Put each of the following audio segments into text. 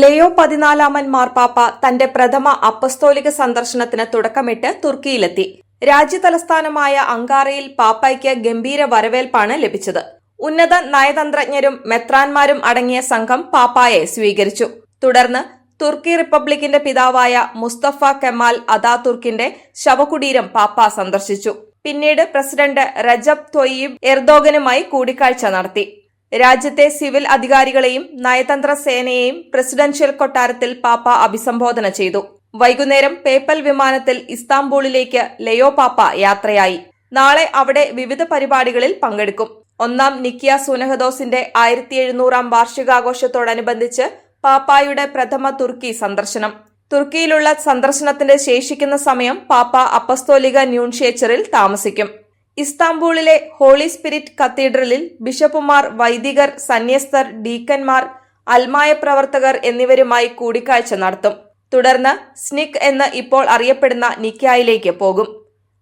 ലെയോ പതിനാലാമൻ മാർപ്പാപ്പ തന്റെ പ്രഥമ അപ്പസ്തോലിക സന്ദർശനത്തിന് തുടക്കമിട്ട് തുർക്കിയിലെത്തി. രാജ്യതലസ്ഥാനമായ അങ്കാറയിൽ പാപ്പയ്ക്ക് ഗംഭീര വരവേൽപ്പാണ് ലഭിച്ചത്. ഉന്നത നയതന്ത്രജ്ഞരും മെത്രാൻമാരും അടങ്ങിയ സംഘം പാപ്പായെ സ്വീകരിച്ചു. തുടർന്ന് തുർക്കി റിപ്പബ്ലിക്കിന്റെ പിതാവായ മുസ്തഫ കെമാൽ അതാതുർക്കിന്റെ ശവകുടീരം പാപ്പ സന്ദർശിച്ചു. പിന്നീട് പ്രസിഡന്റ് റജബ് തൊയ്യീബ് എർദോഗനുമായി കൂടിക്കാഴ്ച നടത്തി. രാജ്യത്തെ സിവിൽ അധികാരികളെയും നയതന്ത്ര സേനയെയും പ്രസിഡൻഷ്യൽ കൊട്ടാരത്തിൽ പാപ്പ അഭിസംബോധന ചെയ്തു. വൈകുന്നേരം പേപ്പൽ വിമാനത്തിൽ ഇസ്താംബൂളിലേക്ക് ലയോ പാപ്പ യാത്രയായി. നാളെ അവിടെ വിവിധ പരിപാടികളിൽ പങ്കെടുക്കും. ഒന്നാം നിക്കിയ സുനഹദോസിന്റെ ആയിരത്തി എഴുന്നൂറാം വാർഷികാഘോഷത്തോടനുബന്ധിച്ച് പാപ്പായുടെ പ്രഥമ തുർക്കി സന്ദർശനം. തുർക്കിയിലുള്ള സന്ദർശനത്തിന്റെ ശേഷിക്കുന്ന സമയം പാപ്പ അപ്പസ്തോലിക ന്യൂൺഷേച്ചറിൽ താമസിക്കും. ഇസ്താംബൂളിലെ ഹോളി സ്പിരിറ്റ് കത്തീഡ്രലിൽ ബിഷപ്പുമാർ വൈദികർ സന്യസ്തർ ഡീക്കന്മാർ അൽമായ പ്രവർത്തകർ എന്നിവരുമായി കൂടിക്കാഴ്ച നടത്തും. തുടർന്ന് സ്നിക് എന്ന് ഇപ്പോൾ അറിയപ്പെടുന്ന നിക്കായിലേക്ക് പോകും.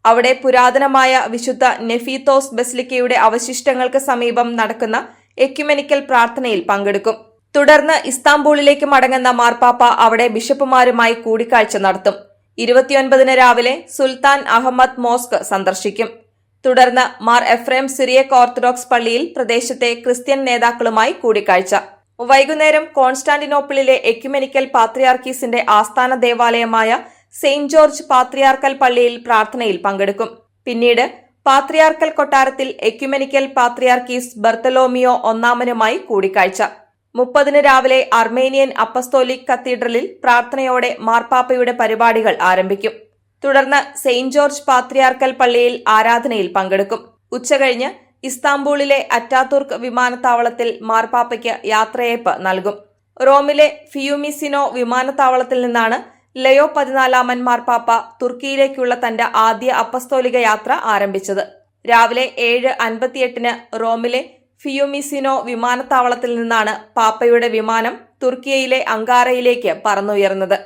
അവിടെ പുരാതനമായ വിശുദ്ധ നെഫീത്തോസ് ബസ്ലിക്കയുടെ അവശിഷ്ടങ്ങൾക്ക് സമീപം നടക്കുന്ന എക്യുമെനിക്കൽ പ്രാർത്ഥനയിൽ പങ്കെടുക്കും. തുടർന്ന് ഇസ്താംബൂളിലേക്ക് മടങ്ങുന്ന മാർപ്പാപ്പ അവിടെ ബിഷപ്പുമാരുമായി കൂടിക്കാഴ്ച നടത്തും. ഇരുപത്തിയൊൻപതിന് രാവിലെ സുൽത്താൻ അഹമ്മദ് മോസ്ക് സന്ദർശിക്കും. തുടർന്ന് മാർ എഫ്രേം സിറിയക് ഓർത്തഡോക്സ് പള്ളിയിൽ പ്രദേശത്തെ ക്രിസ്ത്യൻ നേതാക്കളുമായി കൂടിക്കാഴ്ച. വൈകുന്നേരം കോൺസ്റ്റാന്റിനോപ്പിളിലെ എക്യുമെനിക്കൽ പാത്രിയാർക്കീസിന്റെ ആസ്ഥാന ദേവാലയമായ സെയിന്റ് ജോർജ് പാത്രിയാർക്കൽ പള്ളിയിൽ പ്രാർത്ഥനയിൽ പങ്കെടുക്കും. പിന്നീട് പാത്രിയാർക്കൽ കൊട്ടാരത്തിൽ എക്യുമെനിക്കൽ പാത്രിയാർക്കീസ് ബർത്തലോമിയോ ഒന്നാമനുമായി കൂടിക്കാഴ്ച. മുപ്പതിന് രാവിലെ അർമേനിയൻ അപ്പസ്തോലിക് കത്തീഡ്രലിൽ പ്രാർത്ഥനയോടെ മാർപ്പാപ്പയുടെ പരിപാടികൾ ആരംഭിക്കും. തുടർന്ന് സെയിന്റ് ജോർജ് പാത്രിയാർക്കൽ പള്ളിയിൽ ആരാധനയിൽ പങ്കെടുക്കും. ഉച്ചകഴിഞ്ഞ് ഇസ്താംബൂളിലെ അറ്റാതുർക്ക് വിമാനത്താവളത്തിൽ മാർപ്പാപ്പയ്ക്ക് യാത്രയയപ്പ് നൽകും. റോമിലെ ഫിയുമിസിനോ വിമാനത്താവളത്തിൽ നിന്നാണ് ലയോ പതിനാലാമൻ മാർപ്പാപ്പ തുർക്കിയിലേക്കുള്ള തന്റെ ആദ്യ അപ്പസ്തോലിക യാത്ര ആരംഭിച്ചത്. രാവിലെ ഏഴ് അൻപത്തിയെട്ടിന് റോമിലെ ഫിയുമിസിനോ വിമാനത്താവളത്തിൽ നിന്നാണ് പാപ്പയുടെ വിമാനം തുർക്കിയയിലെ അങ്കാറയിലേക്ക് പറന്നുയർന്നത്.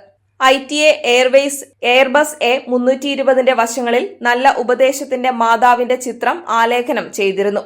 I T A airways Airbus A മുന്നൂറ്റി ഇരുപതിന്റെ വശങ്ങളിൽ നല്ല ഉപദേശത്തിന്റെ മാതാവിന്റെ ചിത്രം ആലേഖനം ചെയ്തിരുന്നു.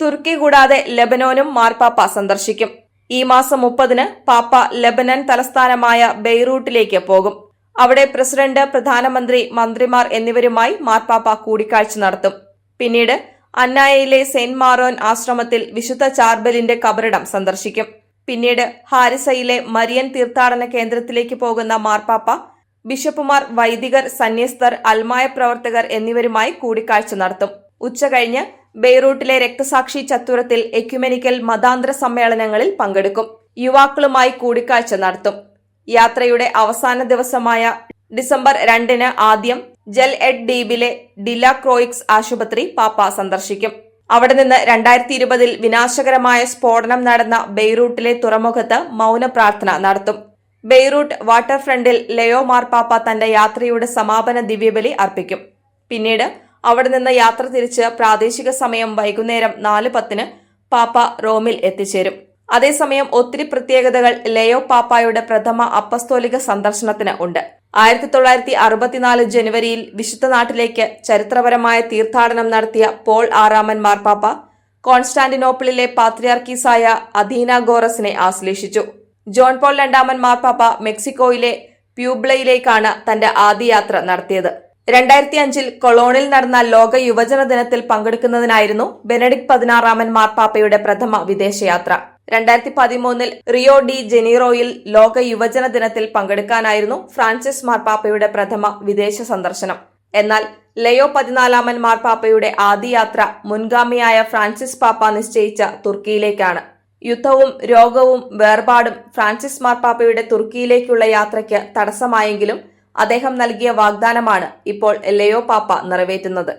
തുർക്കി കൂടാതെ ലെബനോനും മാർപ്പാപ്പ സന്ദർശിക്കും. ഈ മാസം മുപ്പതിന് പാപ്പ ലെബനൻ തലസ്ഥാനമായ ബെയ്റൂട്ടിലേക്ക് പോകും. അവിടെ പ്രസിഡന്റ് പ്രധാനമന്ത്രി മന്ത്രിമാർ എന്നിവരുമായി മാർപ്പാപ്പ കൂടിക്കാഴ്ച നടത്തും. പിന്നീട് അന്നായയിലെ സെന്റ് മാറോൻ ആശ്രമത്തിൽ വിശുദ്ധ ചാർബലിന്റെ കബറിടം സന്ദർശിക്കും. പിന്നീട് ഹാരിസയിലെ മരിയൻ തീർത്ഥാടന കേന്ദ്രത്തിലേക്ക് പോകുന്ന മാർപ്പാപ്പ ബിഷപ്പുമാർ വൈദികർ സന്യസ്തർ അൽമായ പ്രവർത്തകർ എന്നിവരുമായി കൂടിക്കാഴ്ച നടത്തും. ഉച്ചകഴിഞ്ഞ് ബെയ്റൂട്ടിലെ രക്തസാക്ഷി ചത്തുരത്തിൽ എക്യുമെനിക്കൽ മതാന്തര സമ്മേളനങ്ങളിൽ പങ്കെടുക്കും. യുവാക്കളുമായി കൂടിക്കാഴ്ച നടത്തും. യാത്രയുടെ അവസാന ദിവസമായ ഡിസംബർ രണ്ടിന് ആദ്യം ജൽ എഡ് ഡീബിലെ ഡില ക്രോയിക്സ് ആശുപത്രി പാപ്പ സന്ദർശിക്കും. അവിടെ നിന്ന് രണ്ടായിരത്തി ഇരുപതിൽ വിനാശകരമായ സ്ഫോടനം നടന്ന ബെയ്റൂട്ടിലെ തുറമുഖത്ത് മൗന പ്രാർത്ഥന നടത്തും. ബെയ്റൂട്ട് വാട്ടർ ഫ്രണ്ടിൽ ലയോ മാർപ്പാപ്പ തന്റെ യാത്രയുടെ സമാപന ദിവ്യബലി അർപ്പിക്കും. പിന്നീട് അവിടെ നിന്ന് യാത്ര തിരിച്ച് പ്രാദേശിക സമയം വൈകുന്നേരം നാല് പത്തിന് പാപ്പ റോമിൽ എത്തിച്ചേരും. അതേസമയം ഒത്തിരി പ്രത്യേകതകൾ ലയോ പാപ്പായുടെ പ്രഥമ അപ്പസ്തോലിക സന്ദർശനത്തിന് ഉണ്ട്. ആയിരത്തി തൊള്ളായിരത്തി അറുപത്തിനാല് ജനുവരിയിൽ വിശുദ്ധ നാട്ടിലേക്ക് ചരിത്രപരമായ തീർത്ഥാടനം നടത്തിയ പോൾ ആറാമൻ മാർപ്പാപ്പ കോൺസ്റ്റാന്റിനോപ്പിളിലെ പാത്രിയാർക്കീസായ അധീന ഗോറസിനെ ആശ്ലേഷിച്ചു. ജോൺ പോൾ രണ്ടാമൻ മാർപ്പാപ്പ മെക്സിക്കോയിലെ പ്യൂബ്ലയിലേക്കാണ് തന്റെ ആദ്യ യാത്ര നടത്തിയത്. രണ്ടായിരത്തി അഞ്ചിൽ കൊളോണിൽ നടന്ന ലോക യുവജന ദിനത്തിൽ പങ്കെടുക്കുന്നതിനായിരുന്നു ബെനഡിക് പതിനാറാമൻ മാർപ്പാപ്പയുടെ പ്രഥമ വിദേശയാത്ര. രണ്ടായിരത്തി പതിമൂന്നിൽ റിയോ ഡി ജനീറോയിൽ ലോക യുവജന ദിനത്തിൽ പങ്കെടുക്കാനായിരുന്നു ഫ്രാൻസിസ് മാർപ്പാപ്പയുടെ പ്രഥമ വിദേശ സന്ദർശനം. എന്നാൽ ലയോ പതിനാലാമൻ മാർപ്പാപ്പയുടെ ആദ്യ യാത്ര മുൻഗാമിയായ ഫ്രാൻസിസ് പാപ്പ നിശ്ചയിച്ച തുർക്കിയിലേക്കാണ്. യുദ്ധവും രോഗവും വേർപാടും ഫ്രാൻസിസ് മാർപ്പാപ്പയുടെ തുർക്കിയിലേക്കുള്ള യാത്രയ്ക്ക് തടസ്സമായെങ്കിലും അദ്ദേഹം നൽകിയ വാഗ്ദാനമാണ് ഇപ്പോൾ ലയോ പാപ്പ നിറവേറ്റുന്നത്.